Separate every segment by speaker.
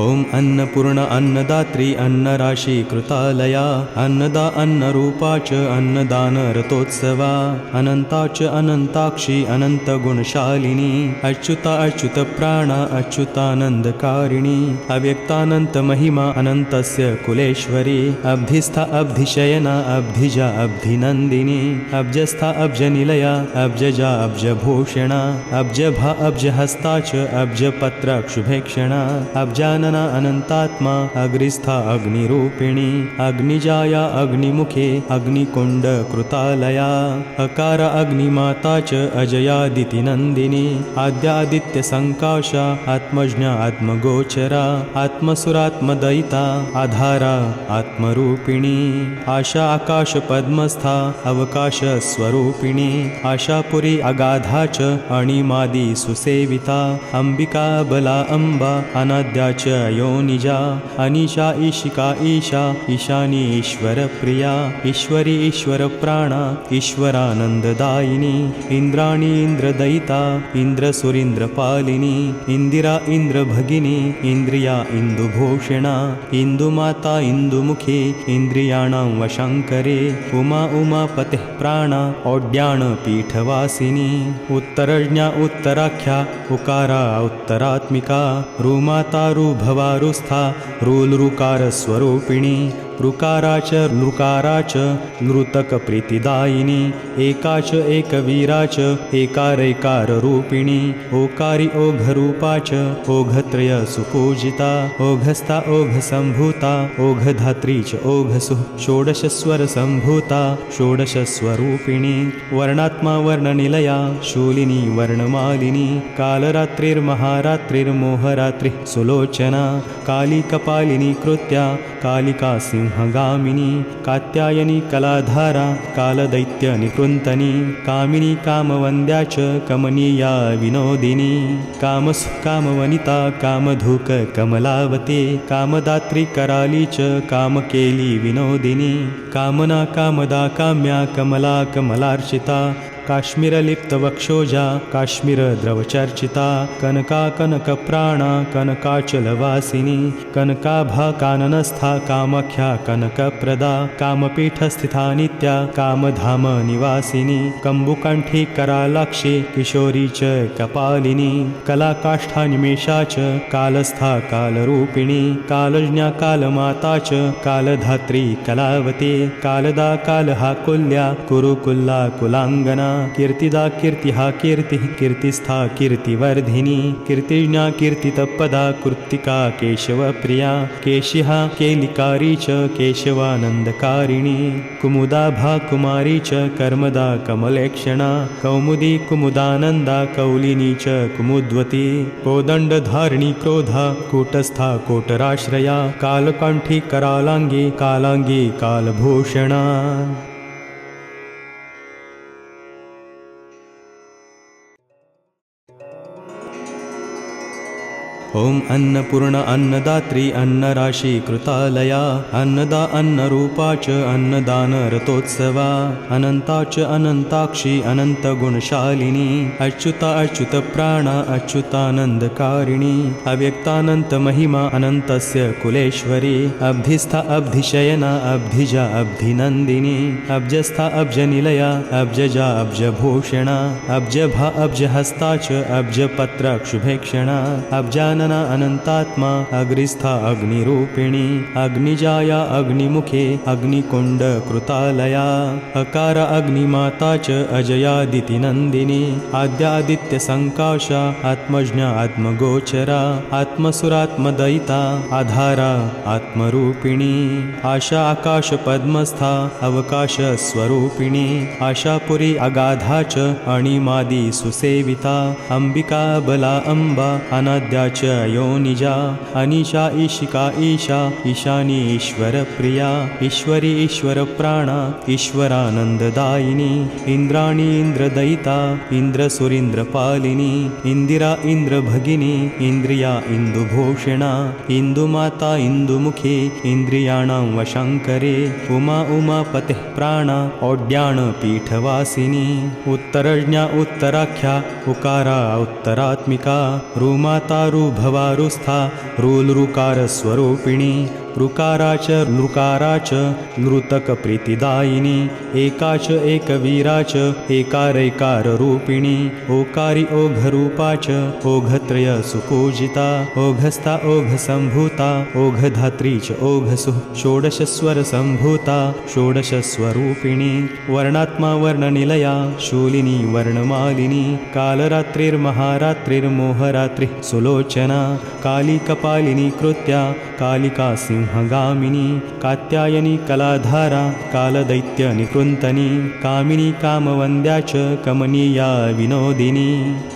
Speaker 1: ॐ अन्नपूर्ण अन्नदात्री अन्नराशि कृतालया अन्नदा अन्नरूपा च अन्नदानरतोत्सवा अनन्ता च अनन्ताक्षि अनन्तगुणशालिनी अच्युता अच्युतप्राण अच्युतानन्दकारिणी अव्यक्तानन्तमहिमा अनन्तस्य कुलेश्वरी अब्धिस्था अब्धिशयना अब्धिजा अब्धिनन्दिनी अब्जस्था अब्जनिलया अब्जजा अब्जभूषणा अब्जभा अब्जहस्ता च अब्जपत्रक्षुभेक्षणा अब्जानना अनन्तात्मा अग्रिस्था अग्निरूपिणी अग्निजाया अग्निमुखे अग्निकुण्डकृतालया अकार अग्निमाता च अजयादितिनन्दिनी आद्यादित्यसङ्काशा आत्मज्ञा आत्मगोचरा आत्मसुरात्मदयिता आधारा आत्मरूपिणी आशा आकाशपद्मस्था अवकाशस्वरूपिणी आशापुरी अगाधा च अणिमादि सुसेविता अम्बिका बला अम्बा अनाद्या च योनिजा अनिशा ईशिका ईशा ईशानी ईश्वरप्रिया ईश्वरी ईश्वरप्राणा ईश्वरानन्ददायिनी इन्द्राणी इन्द्रदयिता इन्द्रसुरीन्द्रपालिनी इन्दिरा इन्द्रभगिनी इन्द्रिया इन्दुभूषणा इन्दुमाता इन्दुमुखी इन्द्रियाणां वशङ्करे उमा उमापतिः प्राणा औड्याणपीठवासिनी उत्तरज्ञा उत्तराख्या उकारा उत्तरात्मिका रुमाता रुभवारुस्था रुलृकारस्वरूपिणी ऋकारा च लृकारा च नृतकप्रीतिदायिनी एका च एकवीरा च एकारैकाररूपिणी ओकारि ओघरूपा च ओघत्रयसुपूजिता ओघस्था ओघसम्भूता ओघधात्री च ओघसु षोडशस्वरसम्भूता षोडशस्वरूपिणी वर्णात्मा वर्णनिलया शूलिनी वर्णमालिनी कालरात्रिर्महारात्रिर्मोहरात्रिः सुलोचना कालिकपालिनी कृत्या कालिका सिंहगामिनी कात्यायनी कलाधारा कालदैत्यनिकृन्तनी कामिनी कामवन्द्या च कमनीया विनोदिनी कामसु कामवनिता कामधुककमलावती कामदात्री कराली च कामकेली विनोदिनी कामना कामदा काम्या कमला कमलार्चिता काश्मीरलिप्तवक्षोजा काश्मीरद्रवचर्चिता कनका कनकप्राणा कनकाचलवासिनी कनकाभा काननस्था कामख्या कनकप्रदा कामपीठस्थिता नित्या कामधाम निवासिनी कम्बुकण्ठी करालाक्षी किशोरी च कपालिनी कलाकाष्ठानिमेषा च कालस्था कालरूपिणी कालज्ञा कालमाता च कालधात्री कलावती कालदा कालहाकुल्या कुरुकुल्ला कुलाङ्गना कीर्तिदा कीर्तिहा कीर्तिः कीर्तिस्था कीर्तिवर्धिनी कीर्तिज्ञा कीर्तितपदा कृत्तिका केशवप्रिया केशिहा केलिकारी च केशवानन्दकारिणी कुमुदा भा कुमारी च कर्मदा कमलेक्षणा कौमुदी कुमुदानन्दा कौलिनी च कुमुद्वती कोदण्डधारिणी क्रोधा कूटस्था कोटराश्रया कालकण्ठी करालाङ्गी कालाङ्गी कालभूषणा ॐ अन्नपूर्ण अन्नदात्री अन्नराशि कृतालया अन्नदा अन्नरूपा च अन्नदानरतोत्सवा अनन्ता च अनन्ताक्षि अनन्तगुणशालिनी अच्युता अच्युतप्राण अच्युतानन्दकारिणी अव्यक्तानन्तमहिमा अनन्तस्य कुलेश्वरी अब्धिस्था अब्धिशयना अब्धिजा अब्धिनन्दिनी अब्जस्था अब्जनिलया अब्जजा अब्जभूषणा अब्जभा अब्जहस्ता च अब्जपत्रक्षुभेक्षणा अब्जान अनन्तात्मा अग्रिस्था अग्निरूपिणी अग्निजाया अग्निमुखे अग्निकुण्डकृतालया अकार अग्निमाता च अजयादितिनन्दिनी आद्यादित्यसङ्काशा आत्मज्ञा आत्मगोचरा आत्मसुरात्मदयिता आधारा आत्मरूपिणी आशा आकाशपद्मस्था अवकाशस्वरूपिणी आशापुरी अगाधा च अणिमादि सुसेविता अम्बिका बला अम्बा अनाद्या च योनिजा अनिशा ईशिका ईशा। ईशानी ईश्वरप्रिया ईश्वरी ईश्वरप्राणा ईश्वरानन्ददायिनी इन्द्राणी इन्द्रदयिता इन्द्रसुरीन्द्रपालिनी इन्दिरा इन्द्रभगिनी इन्द्रिया इन्दुभूषणा इन्दुमाता इन्दुमुखी इन्द्रियाणां वशङ्करे उमा उमापतिः प्राणा। औड्याणपीठवासिनी उत्तरज्ञा उत्तराख्या। उकारा उत्तरात्मिका। रुमाता रुभ रुभवारुस्था रुलृकारस्वरूपिणी ऋकारा च लृकारा च नृतकप्रीतिदायिनी एका च एकवीरा च एकारैकाररूपिणी ओकारि ओघरूपा च ओघत्रय सुपूजिता ओघस्था ओघसम्भूता ओघधात्री च ओघसु षोडशस्वरसम्भूता षोडशस्वरूपिणी वर्णात्मा वर्णनिलया शूलिनी वर्णमालिनी कालरात्रिर्महारात्रिर्मोहरात्रिः सुलोचना कालिकपालिनी कृत्या कालिका सिंहगामिनी कात्यायनी कलाधारा कालदैत्यनिकृन्तनी कामिनी कामवन्द्या च कमनीया विनोदिनी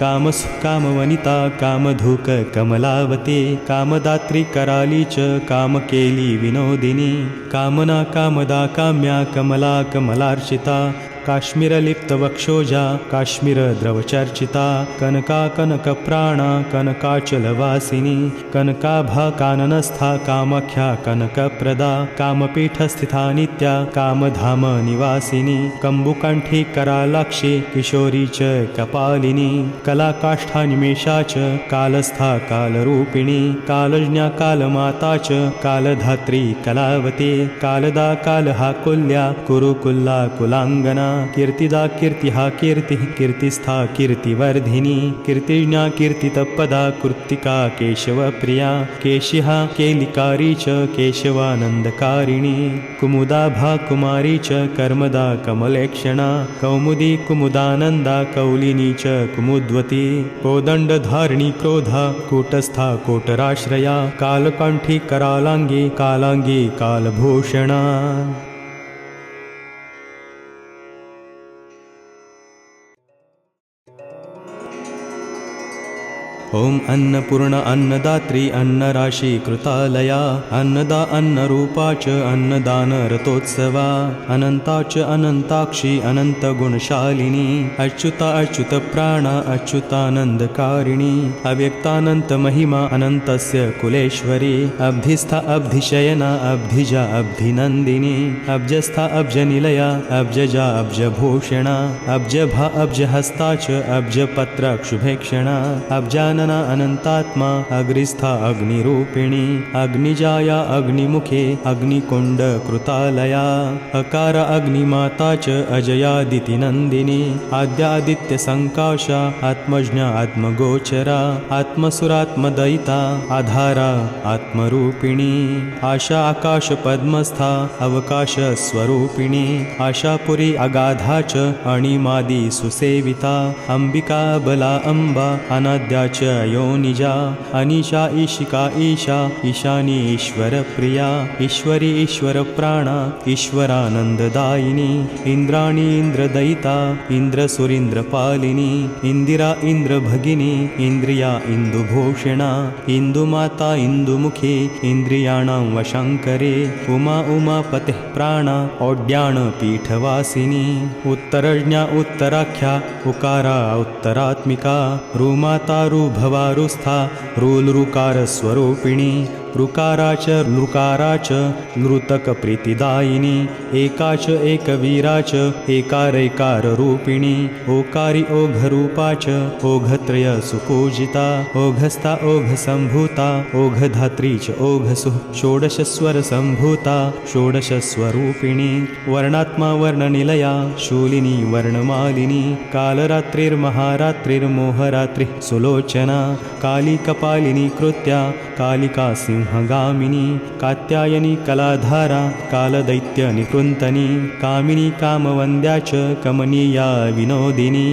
Speaker 1: कामसु कामवनिता कामधूक कमलावते कामदात्री कराली च कामकेली विनोदिनी कामना कामदा काम्या कमला कमलार्चिता काश्मीरलिप्तवक्षोजा काश्मीरद्रवचर्चिता कनका कनकप्राणा कनकाचलवासिनी कनकाभा काननस्था कामख्या कनकप्रदा कामपीठस्थिता नित्या कामधाम निवासिनी कम्बुकण्ठी करालाक्षी किशोरी च कपालिनी कलाकाष्ठानिमेषा च कालस्था कालरूपिणी कालज्ञा कालमाता च कालधात्री कलावते कालदा कालहाकुल्या कुरुकुल्ला कुलाङ्गना कीर्तिदा कीर्तिहा कीर्तिः कीर्तिस्था कीर्तिवर्धिनी कीर्तिज्ञा कीर्तितपदा कृत्तिका केशवप्रिया केशिहा केलिकारी च केशवानन्दकारिणी कुमुदा भा कुमारी च कर्मदा कमलेक्षणा कौमुदी कुमुदानन्दा कौलिनी च कुमुद्वती कोदण्डधारिणी क्रोधा कूटस्था कोटराश्रया कालकण्ठी करालाङ्गी कालाङ्गी कालभूषणा ॐ अन्नपूर्ण अन्नदात्री अन्नराशि कृतालया अन्नदा अन्नरूपा च अन्नदानरतोत्सवा अनन्ता च अनन्ताक्षी अनन्तगुणशालिनी अच्युता अच्युतप्राणा अच्युतानन्दकारिणी अव्यक्तानन्तमहिमा अनन्तस्य कुलेश्वरी अब्धिस्था अब्धिशयना अब्धिजा अब्धिनन्दिनी अब्जस्था अब्जनिलया अब्जजा अब्जभूषणा अब्जभा अब्जहस्ता च अब्जपत्रक्षुभेक्षणा अब्जान अनन्तात्मा अग्निस्था अग्निरूपिणी अग्निजाया अग्निमुखे अग्निकुण्डकृतालया अकार अग्निमाता च अजयादितिनन्दिनी आद्यादित्यसङ्काशा आत्मज्ञा आत्मगोचरा आत्मसुरात्मदयिता आधारा आत्मरूपिणी आशा आकाशपद्मस्था अवकाशस्वरूपिणी आशापुरी अगाधा च अणिमादि सुसेविता अम्बिका बला अम्बा अनाद्या च योनिजा अनिशा ईशिका ईशा। ईशानी ईश्वरप्रिया ईश्वरी ईश्वरप्राणा ईश्वरानन्ददायिनी। इन्द्राणी इन्द्रदयिता इन्द्रसुरीन्द्रपालिनी इन्दिरा इन्द्रभगिनी इन्द्रिया इन्दुभूषणा इन्दुमाता इन्दुमुखी इन्द्रियाणां वशङ्करे उमा उमापतिः प्राणा। औड्याणपीठवासिनी उत्तरज्ञा उत्तराख्या। उकारा उत्तरात्मिका। रुमाता रुभवारुस्था रुलृकारस्वरूपिणी ऋकारा च लृकारा च नृतकप्रीतिदायिनी एका च एकवीरा च एकारैकाररूपिणी ओकारि ओघरूपा च ओघत्रय सुपूजिता ओघस्था ओघसम्भूता ओघधात्री च ओघसु षोडशस्वरसम्भूता षोडशस्वरूपिणी वर्णात्मा वर्णनिलया शूलिनी वर्णमालिनी कालरात्रिर्महारात्रिर्मोहरात्रिः सुलोचना कालिकपालिनी कृत्या कालिका सिंहगामिनी कात्यायनी कलाधारा कालदैत्यनिकृन्तनी कामिनी कामवन्द्या च कमनीया विनोदिनी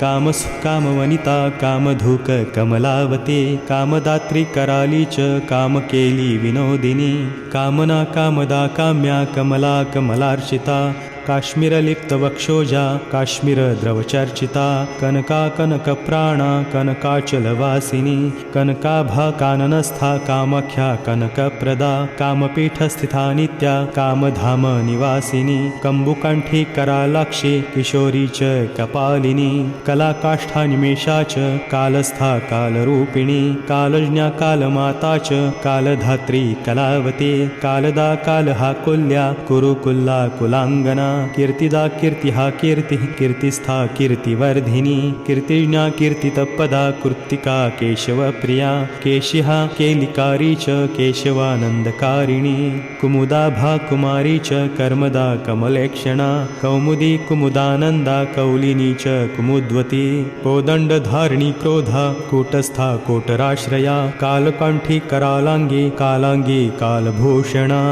Speaker 1: कामसु कामवनिता कामधूक कमलावते कामदात्री कराली च कामकेली विनोदिनी कामना कामदा काम्या कमला कमलार्चिता काश्मीरलिप्तवक्षोजा काश्मीरद्रवचर्चिता कनका कनकप्राणा कनकाचलवासिनी कनकाभा काननस्था कामख्या कनकप्रदा कामपीठस्थिता नित्या कामधाम निवासिनी कम्बुकण्ठी करालाक्षी किशोरी च कपालिनी कलाकाष्ठानिमेषा च कालस्था कालरूपिणी कालज्ञा कालमाता च कालधात्री कलावते कालदा कालहाकुल्या कुरुकुल्ला कुलाङ्गना कीर्तिदा कीर्तिहा कीर्तिः कीर्तिस्था कीर्तिवर्धिनी। कीर्तिज्ञा कीर्तितपदा कृत्तिका केशवप्रिया। केशिहा केलिकारी च केशवानन्दकारिणी। कुमुदा भा कुमारी च कर्मदा कमलेक्षणा। कौमुदी कुमुदानन्दा कौलिनी च कुमुद्वती। कोदण्डधारिणी क्रोधा कूटस्था कोटराश्रया। कालकण्ठी करालाङ्गी कालाङ्गी कालभूषणा